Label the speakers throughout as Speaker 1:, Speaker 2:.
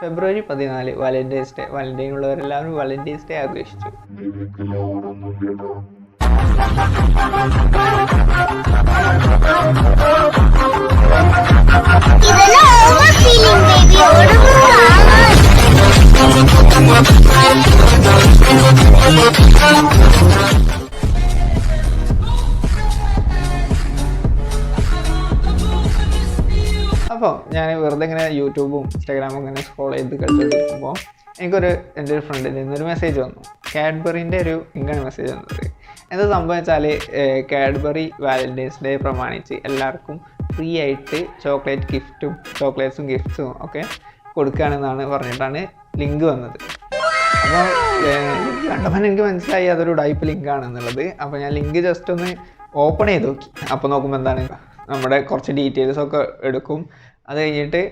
Speaker 1: ഫെബ്രുവരി പതിനാല് Valentine's day valentine ഉള്ളവരെല്ലാവരും Valentine's day ആഘോഷിച്ചു. ഞാൻ വെറുതെ ഇങ്ങനെ യൂട്യൂബും ഇൻസ്റ്റാഗ്രാമും ഇങ്ങനെ സ്ക്രോൾ ചെയ്ത് കളിച്ചുകൊണ്ടിരിക്കുമ്പോൾ എനിക്കൊരു എന്റെ ഒരു ഫ്രണ്ടിൽ നിന്നൊരു മെസ്സേജ് വന്നു. കാഡ്ബറിന്റെ ഒരു ഇങ്ങനെ മെസ്സേജ് വന്നത്. എന്താ സംഭവം വെച്ചാൽ കാഡ്ബറി വാലന്റൈൻസ് ഡേ പ്രമാണിച്ച് എല്ലാവർക്കും ഫ്രീ ആയിട്ട് ചോക്ലേറ്റ് ഗിഫ്റ്റും ചോക്ലേറ്റ്സും ഗിഫ്റ്റ്സും ഒക്കെ കൊടുക്കുകയാണെന്നാണ് പറഞ്ഞിട്ടാണ് ലിങ്ക് വന്നത്. അപ്പോൾ കണ്ടപ്പോൾ എനിക്ക് മനസ്സിലായി അതൊരു ടൈപ്പ് ലിങ്ക് ആണെന്നുള്ളത്. അപ്പോൾ ഞാൻ ലിങ്ക് ജസ്റ്റ് ഒന്ന് ഓപ്പൺ ചെയ്ത് നോക്കി. അപ്പോൾ നോക്കുമ്പോൾ എന്താണ് നമ്മുടെ കുറച്ച് ഡീറ്റെയിൽസ് ഒക്കെ എടുക്കും. അത് കഴിഞ്ഞിട്ട്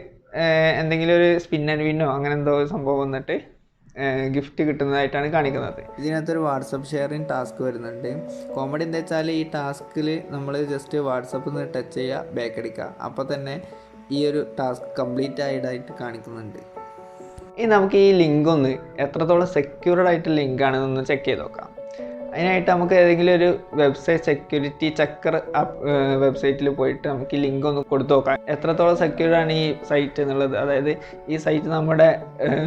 Speaker 1: എന്തെങ്കിലും ഒരു സ്പിൻ ആൻഡ് വിന്നോ അങ്ങനെ എന്തോ ഒരു സംഭവം വന്നിട്ട് ഗിഫ്റ്റ് കിട്ടുന്നതായിട്ടാണ് കാണിക്കുന്നത്. ഇതിനകത്തൊരു വാട്സപ്പ് ഷെയറിങ് ടാസ്ക് വരുന്നുണ്ട്. കോമഡി എന്താ വെച്ചാൽ ഈ ടാസ്കിൽ നമ്മൾ ജസ്റ്റ് വാട്സപ്പിൽ നിന്ന് ടച്ച് ചെയ്യുക ബാക്ക് അടിക്കുക അപ്പോൾ തന്നെ ഈ ഒരു ടാസ്ക് കംപ്ലീറ്റ് ആയിട്ടായിട്ട് കാണിക്കുന്നുണ്ട്. ഇനി നമുക്ക് ഈ ലിങ്ക് ഒന്ന് എത്രത്തോളം സെക്യൂർഡ് ആയിട്ട് ലിങ്ക് ആണെന്നൊന്ന് ചെക്ക് ചെയ്ത് നോക്കാം. അതിനായിട്ട് നമുക്ക് ഏതെങ്കിലും ഒരു വെബ്സൈറ്റ് സെക്യൂരിറ്റി ചെക്കർ വെബ്സൈറ്റിൽ പോയിട്ട് നമുക്ക് ലിങ്ക് ഒന്ന് കൊടുത്തു നോക്കാം. എത്രത്തോളം സെക്യൂർഡ് ആണ് ഈ സൈറ്റ് എന്നുള്ളത്? അതായത് ഈ സൈറ്റ് നമ്മുടെ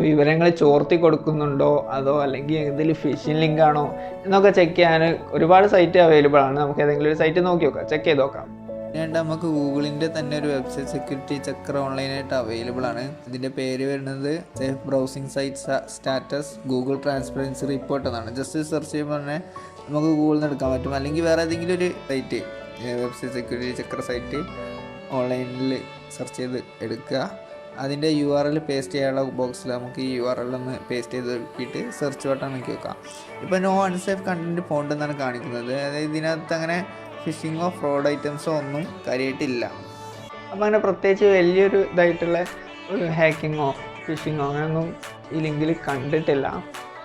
Speaker 1: വിവരങ്ങൾ ചോർത്തി കൊടുക്കുന്നുണ്ടോ? അതോ അല്ലെങ്കിൽ എന്തെങ്കിലും ഫിഷിംഗ് ലിങ്ക് ആണോ? എന്നൊക്കെ ചെക്ക് ചെയ്യാൻ ഒരുപാട് സൈറ്റ് അവൈലബിൾ ആണ്. നമുക്ക് ഏതെങ്കിലും ഒരു സൈറ്റ് നോക്കി നോക്കാം. ചെക്ക് ചെയ്ത് നോക്കാം. പിന്നീട് നമുക്ക് ഗൂഗിളിന്റെ തന്നെ ഒരു വെബ്സൈറ്റ് സെക്യൂരിറ്റി ചെക്കർ ഓൺലൈനായിട്ട് അവൈലബിൾ ആണ്. ഇതിന്റെ പേര് വരുന്നത് safe browsing site status Google transparency report എന്നാണ്. ജസ്റ്റ് സെർച്ച് ചെയ്യുമ്പോൾ തന്നെ നമുക്ക് ഗൂഗിളിൽ നിന്ന് എടുക്കാൻ പറ്റും. അല്ലെങ്കിൽ വേറെ ഏതെങ്കിലും ഒരു site website security checker site ഓൺലൈനിൽ സെർച്ച് ചെയ്ത് എടുക്കുക. അതിന്റെ യു ആർ എൽ പേസ്റ്റ് ചെയ്യാനുള്ള ബോക്സിൽ നമുക്ക് ഈ യു ആർ എൽ ഒന്ന് പേസ്റ്റ് ചെയ്ത് നോക്കിയിട്ട് സെർച്ച് ബട്ടൺ നോക്കി വെക്കാം. ഇപ്പോൾ നോ അൺസേഫ് കണ്ടന്റ് ഫോണ്ട് എന്നാണ് കാണിക്കുന്നത്. അതായത് ഇതിനകത്ത് അങ്ങനെ ഫിഷിങ്ങോ ഫ്രോഡ് ഐറ്റംസോ ഒന്നും കാര്യമായിട്ടില്ല അപ്പോൾ അങ്ങനെ പ്രത്യേകിച്ച് വലിയൊരു ഇതായിട്ടുള്ള ഹാക്കിങ്ങോ ഫിഷിങ്ങോ അങ്ങനെയൊന്നും ഈ ലിങ്കിൽ കണ്ടിട്ടില്ല.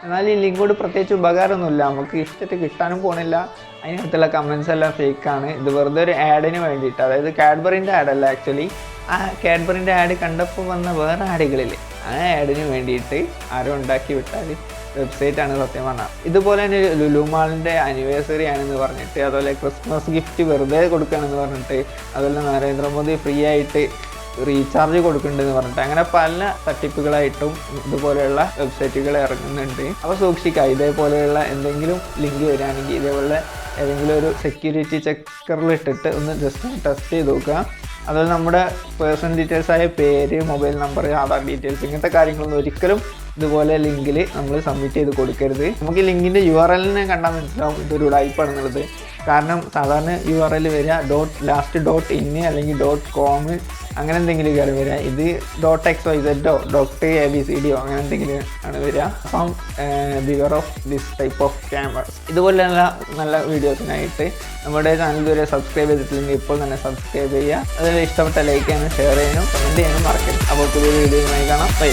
Speaker 1: എന്നാൽ ഈ ലിങ്കോട് കൊണ്ട് പ്രത്യേകിച്ച് ഉപകാരമൊന്നുമില്ല. നമുക്ക് ഇഷ്ടത്തിൽ കിട്ടാനും പോണില്ല. അതിനകത്തുള്ള കമൻസ് എല്ലാം ഫേക്കാണ് ഇത് വെറുതെ ഒരു ആഡിന് വേണ്ടിയിട്ട്. അതായത് കാഡ്ബറിന്റെ ആഡല്ല ആക്ച്വലി ആ കാഡ്ബറിന്റെ ആഡ് കണ്ടപ്പോൾ വന്ന വേറെ ആഡുകളിൽ ആ ആഡിന് വേണ്ടിയിട്ട് ആരും ഉണ്ടാക്കി വിട്ടാൽ വെബ്സൈറ്റ് ആണ് സത്യം പറഞ്ഞാൽ ഇതുപോലെ തന്നെ ലുലുമാളിന്റെ ആനിവേഴ്സറി ആണെന്ന് പറഞ്ഞിട്ട് അതുപോലെ ക്രിസ്മസ് ഗിഫ്റ്റ് വെറുതെ കൊടുക്കുകയാണെന്ന് പറഞ്ഞിട്ട് അതുപോലെ നരേന്ദ്രമോദി ഫ്രീ ആയിട്ട് റീചാർജ് കൊടുക്കുന്നുണ്ടെന്ന് പറഞ്ഞിട്ട് അങ്ങനെ പല തട്ടിപ്പുകളായിട്ടും ഇതുപോലെയുള്ള വെബ്സൈറ്റുകൾ ഇറങ്ങുന്നുണ്ട്. അപ്പോൾ സൂക്ഷിക്കുക ഇതേപോലെയുള്ള എന്തെങ്കിലും ലിങ്ക് വരികയാണെങ്കിൽ ഇതേപോലെ ഏതെങ്കിലും ഒരു സെക്യൂരിറ്റി ചെക്കറിൽ ഇട്ടിട്ട് ഒന്ന് ജസ്റ്റ് ടെസ്റ്റ് ചെയ്ത് നോക്കുക. അതുപോലെ നമ്മുടെ പേഴ്സണൽ ഡീറ്റെയിൽസ് ആയ പേര് മൊബൈൽ നമ്പർ ആധാർ ഡീറ്റെയിൽസ് ഇങ്ങനത്തെ കാര്യങ്ങളൊന്നും ഒരിക്കലും ഇതുപോലെ ലിങ്കിൽ നമ്മൾ സബ്മിറ്റ് ചെയ്ത് കൊടുക്കരുത്. നമുക്ക് ലിങ്കിന്റെ യു ആർ എല്ലിനെ കണ്ടാൽ മനസ്സിലാവും ഇതൊരു ഉടായ്പാണെന്നുള്ളത് കാരണം സാധാരണ യു ആർ എൽ വരിക ഡോട്ട് ലാസ്റ്റ് ഡോട്ട് ഇന്ന് അല്ലെങ്കിൽ ഡോട്ട് കോം അങ്ങനെ എന്തെങ്കിലും കയറി വരിക. ഇത് ഡോട്ട് എക്സ് വൈ സെഡോ ഡോട്ട് എ ബി സി ഡിയോ അങ്ങനെ എന്തെങ്കിലും ആണ് വരിക. അപ്പം beware of this type of cameras ഇതുപോലെയുള്ള നല്ല വീഡിയോസിനായിട്ട് നമ്മുടെ ചാനൽ ഇതുവരെ സബ്സ്ക്രൈബ് ചെയ്തിട്ടില്ലെങ്കിൽ ഇപ്പോൾ തന്നെ സബ്സ്ക്രൈബ് ചെയ്യുക. അതിൽ ഇഷ്ടപ്പെട്ട ലൈക്ക് ചെയ്യാനും ഷെയർ ചെയ്യാനും കമന്റ് ചെയ്യാനും മറക്കരുത്. അപ്പോൾ പുതിയ വീഡിയോയുമായി കാണാം. ബൈ